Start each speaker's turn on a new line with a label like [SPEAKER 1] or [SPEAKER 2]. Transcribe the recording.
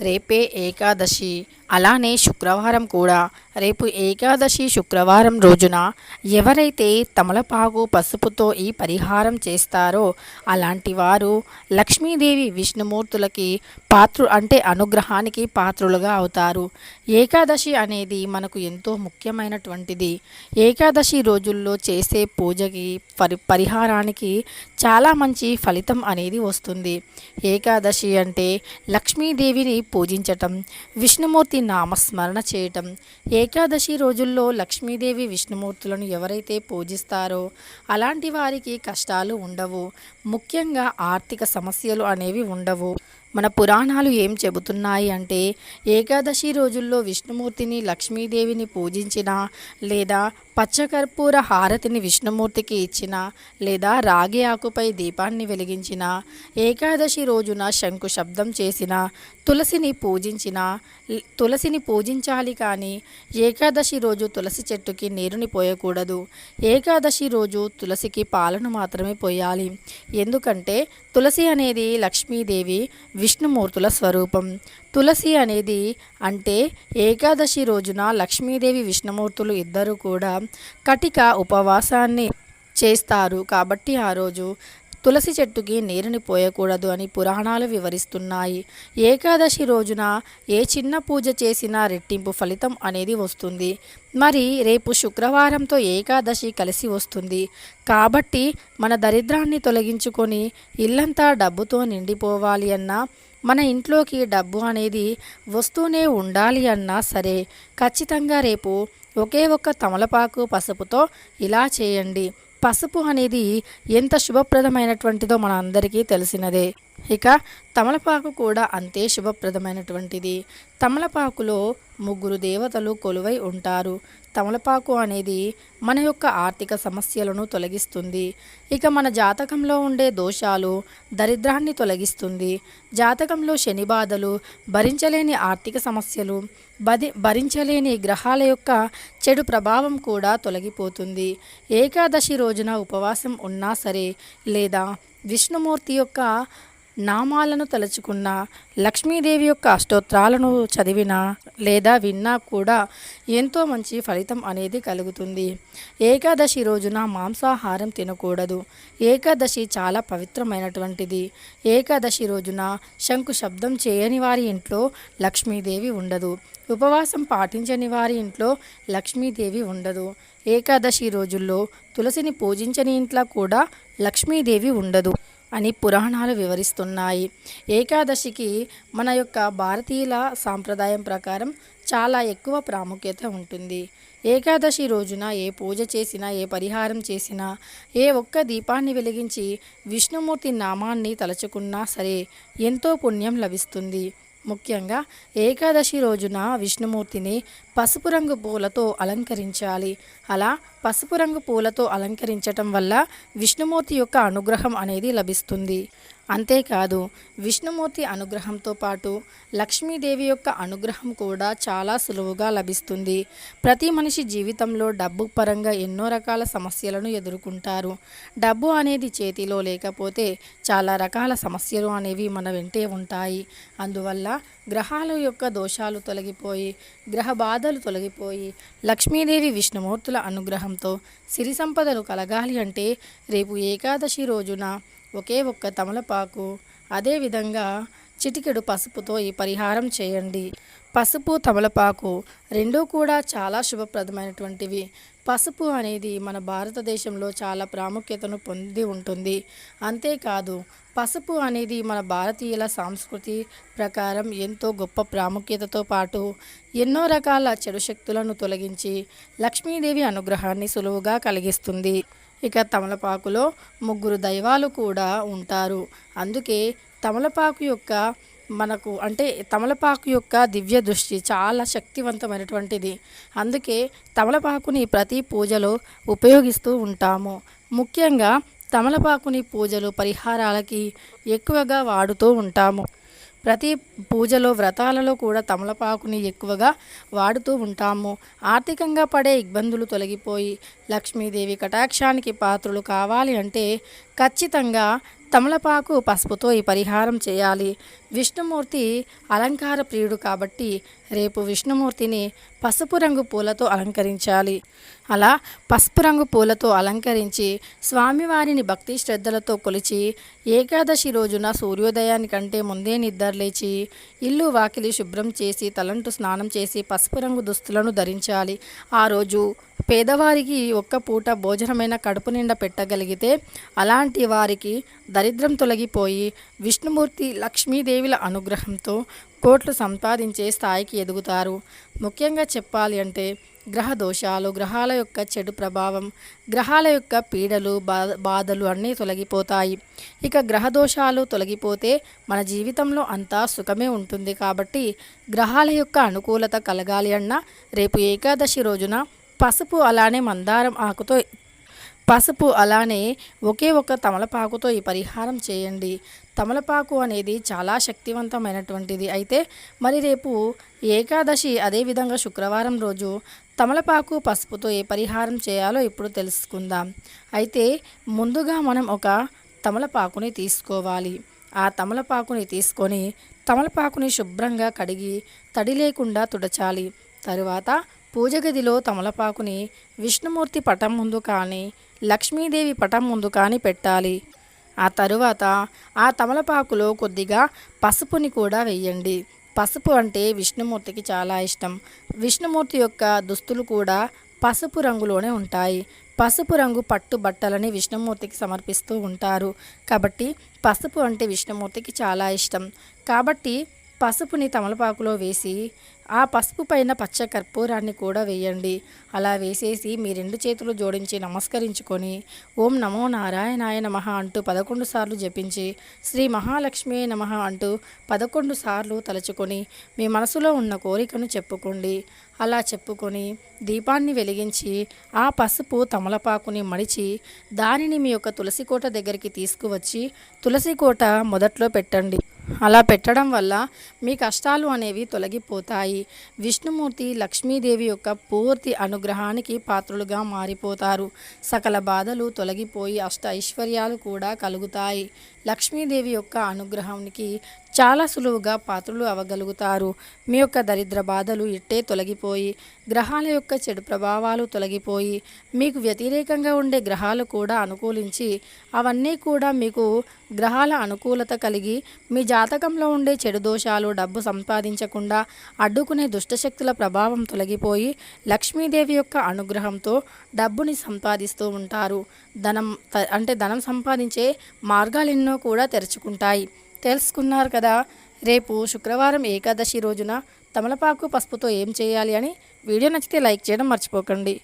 [SPEAKER 1] రేపే ఏకాదశి అలానే శుక్రవారం కూడా రేపు ఏకాదశి శుక్రవారం రోజున ఎవరైతే తమలపాకు పసుపుతో ఈ పరిహారం చేస్తారో అలాంటి వారు లక్ష్మీదేవి విష్ణుమూర్తులకి పాత్రు అంటే అనుగ్రహానికి పాత్రులుగా అవుతారు. ఏకాదశి అనేది మనకు ఎంతో ముఖ్యమైనటువంటిది. ఏకాదశి రోజుల్లో చేసే పూజకి పరి పరిహారానికి చాలా మంచి ఫలితం అనేది వస్తుంది. ఏకాదశి అంటే లక్ష్మీదేవిని పూజించటం విష్ణుమూర్తి నామస్మరణ చేయటం. ఏకాదశి రోజుల్లో లక్ష్మీదేవి విష్ణుమూర్తులను ఎవరైతే పూజిస్తారో అలాంటి వారికి కష్టాలు ఉండవు. ముఖ్యంగా ఆర్థిక సమస్యలు అనేవి ఉండవు. మన పురాణాలు ఏం చెబుతున్నాయి అంటే ఏకాదశి రోజుల్లో విష్ణుమూర్తిని లక్ష్మీదేవిని పూజించిన లేదా పచ్చకర్పూర హారతిని విష్ణుమూర్తికి ఇచ్చిన లేదా రాగి ఆకుపై దీపాన్ని వెలిగించిన ఏకాదశి రోజున శంకు శబ్దం చేసిన తులసిని పూజించిన తులసిని పూజించాలి కానీ ఏకాదశి రోజు తులసి చెట్టుకి నీరుని పోయకూడదు. ఏకాదశి రోజు తులసికి పాలను మాత్రమే పోయాలి. ఎందుకంటే తులసి అనేది లక్ష్మీదేవి విష్ణుమూర్తుల స్వరూపం. తులసి అనేది అంటే ఏకాదశి రోజున లక్ష్మీదేవి విష్ణుమూర్తులు ఇద్దరు కూడా కటిక ఉపవాసాన్ని చేస్తారు. కాబట్టి ఆ రోజు తులసి చెట్టుకి నీరుని పోయకూడదు అని పురాణాలు వివరిస్తున్నాయి. ఏకాదశి రోజున ఏ చిన్న పూజ చేసినా రెట్టింపు ఫలితం అనేది వస్తుంది. మరి రేపు శుక్రవారంతో ఏకాదశి కలిసి వస్తుంది. కాబట్టి మన దరిద్రాన్ని తొలగించుకొని ఇల్లంతా డబ్బుతో నిండిపోవాలి అన్నా మన ఇంట్లోకి డబ్బు అనేది వస్తూనే ఉండాలి అన్నా సరే ఖచ్చితంగా రేపు ఒకే ఒక్క తమలపాకు పసుపుతో ఇలా చేయండి. పసుపు అనేది ఎంత శుభప్రదమైనటువంటిదో మన అందరికీ తెలిసినదే. ఇక తమలపాకు కూడా అంతే శుభప్రదమైనటువంటిది. తమలపాకులో ముగ్గురు దేవతలు కొలువై ఉంటారు. తమలపాకు అనేది మన యొక్క ఆర్థిక సమస్యలను తొలగిస్తుంది. ఇక మన జాతకంలో ఉండే దోషాలు దరిద్రాన్ని తొలగిస్తుంది. జాతకంలో శని బాధలు భరించలేని ఆర్థిక సమస్యలు బది భరించలేని గ్రహాల యొక్క చెడు ప్రభావం కూడా తొలగిపోతుంది. ఏకాదశి రోజున ఉపవాసం ఉన్నా సరే లేదా విష్ణుమూర్తి యొక్క నామాలను తలుచుకున్న లక్ష్మీదేవి యొక్క అష్టోత్రాలను చదివినా లేదా విన్నా కూడా ఎంతో మంచి ఫలితం అనేది కలుగుతుంది. ఏకాదశి రోజున మాంసాహారం తినకూడదు. ఏకాదశి చాలా పవిత్రమైనటువంటిది. ఏకాదశి రోజున శంకు శబ్దం చేయని వారి ఇంట్లో లక్ష్మీదేవి ఉండదు. ఉపవాసం పాటించని వారి ఇంట్లో లక్ష్మీదేవి ఉండదు. ఏకాదశి రోజుల్లో తులసిని పూజించని ఇంట్లో కూడా లక్ష్మీదేవి ఉండదు. అని పురాణాలు వివరిస్తున్నాయి. ఏకాదశికి మన యొక్క భారతీయుల సాంప్రదాయం ప్రకారం చాలా ఎక్కువ ప్రాముఖ్యత ఉంటుంది. ఏకాదశి రోజున ఏ పూజ చేసినా ఏ పరిహారం చేసినా ఏ ఒక్క దీపాన్ని వెలిగించి విష్ణుమూర్తి నామాన్ని తలుచుకున్నా సరే ఎంతో పుణ్యం లభిస్తుంది. ముఖ్యంగా ఏకాదశి రోజున విష్ణుమూర్తిని పసుపు రంగు పూలతో అలంకరించాలి. అలా పసుపు రంగు పూలతో అలంకరించటం వల్ల విష్ణుమూర్తి యొక్క అనుగ్రహం అనేది లభిస్తుంది. అంతేకాదు విష్ణుమూర్తి అనుగ్రహంతో పాటు లక్ష్మీదేవి యొక్క అనుగ్రహం కూడా చాలా సులువుగా లభిస్తుంది. ప్రతి మనిషి జీవితంలో డబ్బు పరంగా ఎన్నో రకాల సమస్యలను ఎదుర్కొంటారు. డబ్బు అనేది చేతిలో లేకపోతే చాలా రకాల సమస్యలు అనేవి మన వెంటే ఉంటాయి. అందువల్ల గ్రహాల యొక్క దోషాలు తొలగిపోయి గ్రహ బాధలు తొలగిపోయి లక్ష్మీదేవి విష్ణుమూర్తుల అనుగ్రహంతో సిరి సంపదలు కలగాలి అంటే రేపు ఏకాదశి రోజున ఒకే ఒక్క తమలపాకు అదేవిధంగా చిటికెడు పసుపుతో ఈ పరిహారం చేయండి. పసుపు తమలపాకు రెండూ కూడా చాలా శుభప్రదమైనటువంటివి. పసుపు అనేది మన భారతదేశంలో చాలా ప్రాముఖ్యతను పొంది ఉంటుంది. అంతేకాదు పసుపు అనేది మన భారతీయుల సంస్కృతి ప్రకారం ఎంతో గొప్ప ప్రాముఖ్యతతో పాటు ఎన్నో రకాల చెడు శక్తులను తొలగించి లక్ష్మీదేవి అనుగ్రహాన్ని సులువుగా కలిగిస్తుంది. ఇక తమలపాకులో ముగ్గురు దైవాలు కూడా ఉంటారు. అందుకే తమలపాకు యొక్క మనకు అంటే తమలపాకు యొక్క దివ్య దృష్టి చాలా శక్తివంతమైనటువంటిది. అందుకే తమలపాకుని ప్రతి పూజలో ఉపయోగిస్తూ ఉంటాము. ముఖ్యంగా తమలపాకుని పూజలు పరిహారాలకి ఎక్కువగా వాడుతూ ఉంటాము. ప్రతి పూజలో వ్రతాలలో కూడా తమలపాకుని ఎక్కువగా వాడుతూ ఉంటాము. ఆర్థికంగా పడే ఇబ్బందులు తొలగిపోయి లక్ష్మీదేవి కటాక్షానికి పాత్రలు కావాలి అంటే ఖచ్చితంగా తమలపాకు పసుపుతో ఈ పరిహారం చేయాలి. విష్ణుమూర్తి అలంకార ప్రియుడు కాబట్టి రేపు విష్ణుమూర్తిని పసుపు రంగు పూలతో అలంకరించాలి. అలా పసుపు రంగు పూలతో అలంకరించి స్వామివారిని భక్తి శ్రద్ధలతో కొలిచి ఏకాదశి రోజున సూర్యోదయానికంటే ముందే నిద్రలేచి ఇల్లు వాకిలి శుభ్రం చేసి తలంటు స్నానం చేసి పసుపు రంగు దుస్తులను ధరించాలి. ఆ రోజు పేదవారికి ఒక్క పూట భోజనమైన కడుపు నిండా పెట్టగలిగితే అలాంటి వారికి దరిద్రం తొలగిపోయి విష్ణుమూర్తి లక్ష్మీదేవిల అనుగ్రహంతో కోట్లు సంపాదించే స్థాయికి ఎదుగుతారు. ముఖ్యంగా చెప్పాలి అంటే గ్రహ దోషాలు గ్రహాల యొక్క చెడు ప్రభావం గ్రహాల యొక్క పీడలు బా బాధలు అన్నీ తొలగిపోతాయి. ఇక గ్రహ దోషాలు తొలగిపోతే మన జీవితంలో అంతా సుఖమే ఉంటుంది కాబట్టి గ్రహాల యొక్క అనుకూలత కలగాలి అన్న రేపు ఏకాదశి రోజున పసుపు అలానే మందారం ఆకుతో పసుపు అలానే ఒకే ఒక తమలపాకుతో ఈ పరిహారం చేయండి. తమలపాకు అనేది చాలా శక్తివంతమైనటువంటిది. అయితే మరి రేపు ఏకాదశి అదేవిధంగా శుక్రవారం రోజు తమలపాకు పసుపుతో ఏ పరిహారం చేయాలో ఇప్పుడు తెలుసుకుందాం. అయితే ముందుగా మనం ఒక తమలపాకుని తీసుకోవాలి. ఆ తమలపాకుని తీసుకొని తమలపాకుని శుభ్రంగా కడిగి తడి లేకుండా తుడచాలి. తరువాత పూజ గదిలో తమలపాకుని విష్ణుమూర్తి పటం ముందు కానీ లక్ష్మీదేవి పటం ముందు కానీ పెట్టాలి. ఆ తరువాత ఆ తమలపాకులో కొద్దిగా పసుపుని కూడా వేయండి. పసుపు అంటే విష్ణుమూర్తికి చాలా ఇష్టం. విష్ణుమూర్తి యొక్క దుస్తులు కూడా పసుపు రంగులోనే ఉంటాయి. పసుపు రంగు పట్టు బట్టలని విష్ణుమూర్తికి సమర్పిస్తూ ఉంటారు. కాబట్టి పసుపు అంటే విష్ణుమూర్తికి చాలా ఇష్టం. కాబట్టి పసుపుని తమలపాకులో వేసి ఆ పసుపు పైన పచ్చ కర్పూరాన్ని కూడా వేయండి. అలా వేసేసి మీ రెండు చేతులు జోడించి నమస్కరించుకొని ఓం నమో నారాయణాయ నమ అంటూ పదకొండు సార్లు జపించి శ్రీ మహాలక్ష్మి నమ అంటూ పదకొండు సార్లు తలుచుకొని మీ మనసులో ఉన్న కోరికను చెప్పుకోండి. అలా చెప్పుకొని దీపాన్ని వెలిగించి ఆ పసుపు తమలపాకుని మడిచి దానిని మీ యొక్క తులసి కోట దగ్గరికి తీసుకువచ్చి తులసి కోట మొదట్లో పెట్టండి. అలా పెట్టడం వల్ల మీ కష్టాలు అనేవి తొలగిపోతాయి. విష్ణుమూర్తి లక్ష్మీదేవి యొక్క పూర్తి అనుగ్రహానికి పాత్రులుగా మారిపోతారు. సకల బాధలు తొలగిపోయి అష్ట ఐశ్వర్యాలు కూడా కలుగుతాయి. లక్ష్మీదేవి యొక్క అనుగ్రహానికి చాలా సులువుగా పాత్రలు అవ్వగలుగుతారు మీ యొక్క దరిద్ర బాధలు ఇట్టే తొలగిపోయి గ్రహాల యొక్క చెడు ప్రభావాలు తొలగిపోయి మీకు వ్యతిరేకంగా ఉండే గ్రహాలు కూడా అనుకూలించి అవన్నీ కూడా మీకు గ్రహాల అనుకూలత కలిగి మీ జాతకంలో ఉండే చెడు దోషాలు డబ్బు సంపాదించకుండా అడ్డుకునే దుష్టశక్తుల ప్రభావం తొలగిపోయి లక్ష్మీదేవి యొక్క అనుగ్రహంతో డబ్బుని సంపాదిస్తూ ఉంటారు. ధనం అంటే ధనం సంపాదించే మార్గాలు ఎన్నో కూడా తెరుచుకుంటాయి. తెలుసుకున్నారు కదా. రేపు శుక్రవారం ఏకాదశి రోజున తమలపాకు పసుపుతో ఏం చేయాలి అని వీడియో నచ్చితే లైక్ చేయడం మర్చిపోకండి.